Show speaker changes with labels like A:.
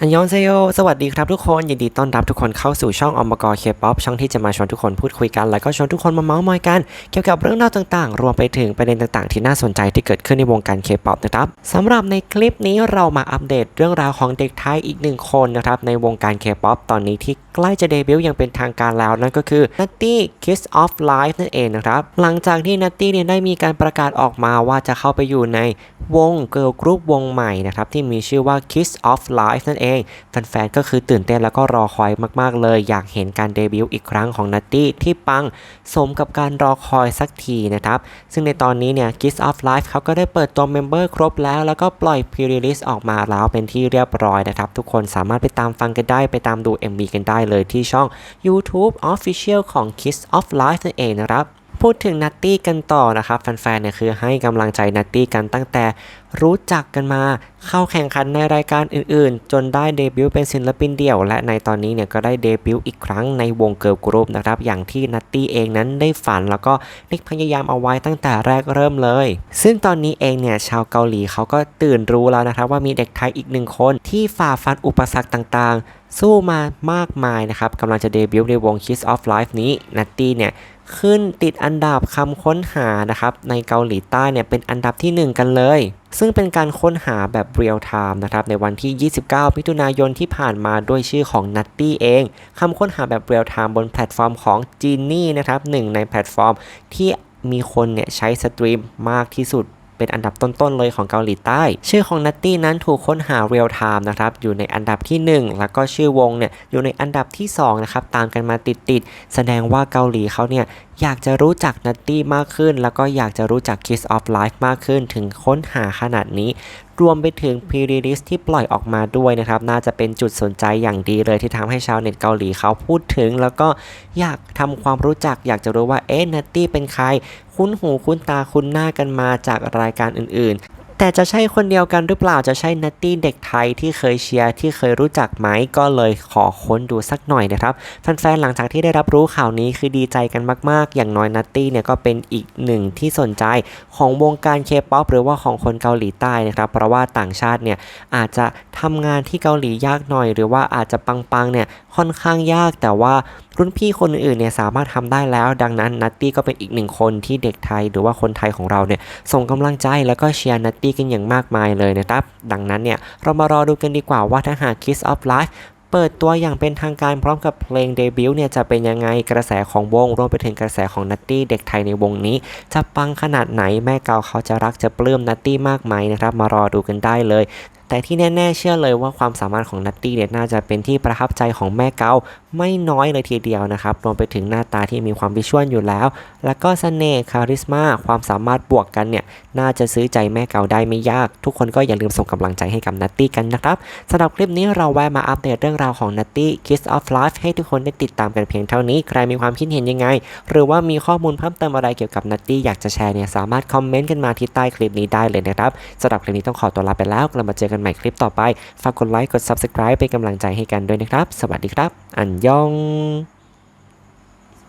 A: อันยองเซโย สวัสดีครับทุกคน ยินดีต้อนรับทุกคนเข้าสู่ช่องอมกรเคป๊อปช่องที่จะมาชวนทุกคนพูดคุยกัน แล้วก็ชวนทุกคนมาเมาส์มอยกัน เกี่ยวกับเรื่องราวต่างๆ รวมไปถึงประเด็นต่างๆ ที่น่าสนใจที่เกิดขึ้นในวงการเคป๊อปนะครับสำหรับในคลิปนี้เรามาอัปเดตเรื่องราวของเด็กไทยอีกหนึ่งคนนะครับในวงการเคป๊อปตอนนี้ที่ใกล้จะเดบิวต์อย่างเป็นทางการแล้วนั่นก็คือ Nutty Kiss of Life นั่นเองนะครับหลังจากที่ Nutty เนี่ยได้มีการประกาศออกมาว่าจะเข้าไปอยู่ในวงเกิร์ลกรุ๊ปวงใหม่นะครับที่มีชื่อว่า Kiss of Life นั่นเองแฟนๆ ก็คือตื่นเต้นแล้วก็รอคอยมากๆเลย อยากเห็นการเดบิวต์อีกครั้งของนัตตี้ที่ปังสมกับการรอคอยสักทีนะครับ ซึ่งในตอนนี้เนี่ย Kiss of Life เขาก็ได้เปิดตัวเมมเบอร์ครบแล้ว แล้วก็ปล่อย pre-release ออกมาแล้วเป็นที่เรียบร้อยนะครับ ทุกคนสามารถไปตามฟังกันได้ไปตามดู MV กันได้เลยที่ช่อง YouTube Official ของ Kiss of Life นั่นเองนะครับพูดถึงนัตตี้กันต่อนะครับแฟนๆเนี่ยคือให้กำลังใจนัตตี้กันตั้งแต่รู้จักกันมาเข้าแข่งขันในรายการอื่นๆ จนได้เดบิวต์เป็นศิลปินเดี่ยว และในตอนนี้เนี่ยก็ได้เดบิวต์อีกครั้งในวงเกิร์ลกรุ๊ปนะครับ อย่างที่นัตตี้เองนั้นได้ฝันแล้วก็ได้พยายามเอาไว้ตั้งแต่แรกเริ่มเลย ซึ่งตอนนี้เองเนี่ยชาวเกาหลีเขาก็ตื่นรู้แล้วนะครับ ว่ามีเด็กไทยอีกหนึ่งคนที่ฝ่าฟันอุปสรรคต่างๆ สู้มามากมายนะครับกำลังจะเดบิวต์ในวง Kiss of Life นี้นัตตี้เนี่ยขึ้นติดอันดับคำค้นหานะครับในเกาหลีใต้เนี่ยเป็นอันดับที่ 1 กันเลยซึ่งเป็นการค้นหาแบบเรียลไทม์นะครับในวันที่ 29 มิถุนายนที่ผ่านมาด้วยชื่อของ Nutty เองคำค้นหาแบบเรียลไทม์บนแพลตฟอร์มของ Genie นะครับหนึ่งในแพลตฟอร์มที่มีคนเนี่ยใช้สตรีมมากที่สุดเป็นอันดับต้น ๆ เลยของเกาหลีใต้ ชื่อของนัตตี้นั้นถูกค้นหาเรียลไทม์นะครับ อยู่ในอันดับที่ 1 แล้วก็ชื่อวงเนี่ยอยู่ในอันดับที่2นะครับ ตามกันมาติด ๆ แสดงว่าเกาหลีเขาเนี่ย อยากจะรู้จักนัตตี้มากขึ้น แล้วก็อยากจะรู้จัก Kiss of Life มากขึ้นถึงค้นหาขนาดนี้ รวมไปถึงพรีรีลิสที่ปล่อยออกมาด้วยนะครับ น่าจะเป็นจุดสนใจอย่างดีเลยที่ทำให้ชาวเน็ตเกาหลีเขาพูดถึง แล้วก็อยากทำความรู้จัก อยากจะรู้ว่าเอ๊ะนัตตี้เป็นใคร คุ้นหูคุ้นตาคุ้นหน้ากันมาจากรายการอื่นๆ แต่จะใช่คนเดียวกันหรือเปล่าจะใช่นัตตี้เด็กไทยที่เคยเชียร์ที่เคยรู้จักไหมก็เลยขอค้นดูสักหน่อยนะครับแฟนๆหลังจากที่ได้รับรู้ข่าวนี้คือดีใจกันมากๆ อย่างน้อยนัตตี้เนี่ยก็เป็นอีกหนึ่งที่สนใจของวงการเคป๊อปหรือว่าของคนเกาหลีใต้นะครับเพราะว่าต่างชาติเนี่ยอาจจะทำงานที่เกาหลียากหน่อย หรือว่าอาจจะปังๆเนี่ยค่อนข้างยากแต่ว่า รุ่นพี่คนอื่นเนี่ยสามารถทำได้แล้ว ดังนั้นนัตตี้ก็เป็นอีกหนึ่งคนที่เด็กไทยหรือว่าคนไทยของเราเนี่ยส่งกำลังใจแล้วก็เชียร์นัตตี้กันอย่างมากมายเลยนะครับ ดังนั้นเนี่ยเรามารอดูกันดีกว่าว่าถ้าหาก Kiss of Life เปิดตัวอย่างเป็นทางการพร้อมกับเพลงเดบิวต์เนี่ยจะเป็นยังไงกระแสของวงรวมไปถึงกระแสของนัตตี้เด็กไทยในวงนี้ จะปังขนาดไหนแม่เกาเขาจะรักจะปลื้มนัตตี้มากไหมนะครับ มารอดูกันได้เลยแต่ที่แน่ ๆ เชื่อเลยว่าความสามารถของนัตตี้เนี่ยน่าจะเป็นที่ประทับใจของแม่เกาไม่น้อยเลยทีเดียวนะครับ รวมไปถึงหน้าตาที่มีความวิชวลอยู่แล้ว แล้วก็เสน่ห์คาริสมาความสามารถบวกกันเนี่ย น่าจะซื้อใจแม่เก่าได้ไม่ยาก ทุกคนก็อย่าลืมส่งกำลังใจให้กับนัตตี้กันนะครับสำหรับคลิปนี้เราแวะมาอัปเดตเรื่องราวของนัตตี้ Kiss of Life ให้ทุกคนได้ติดตามกันเพียงเท่านี้ ใครมีความคิดเห็นยังไง หรือว่ามีข้อมูลเพิ่มเติมอะไรเกี่ยวกับนัตตี้อยากจะแชร์เนี่ยสามารถคอมเมนต์กันมาที่ใต้คลิปนี้ได้เลยนะครับสำหรับคลิปนี้ต้องขอตัวลาไปแล้วกลับมาเจอกันใหม่คลิปต่อไปฝากกดไลค์กด Subscribe เป็นกำลังใจให้กันด้วยนะครับ สวัสดีครับอันยอง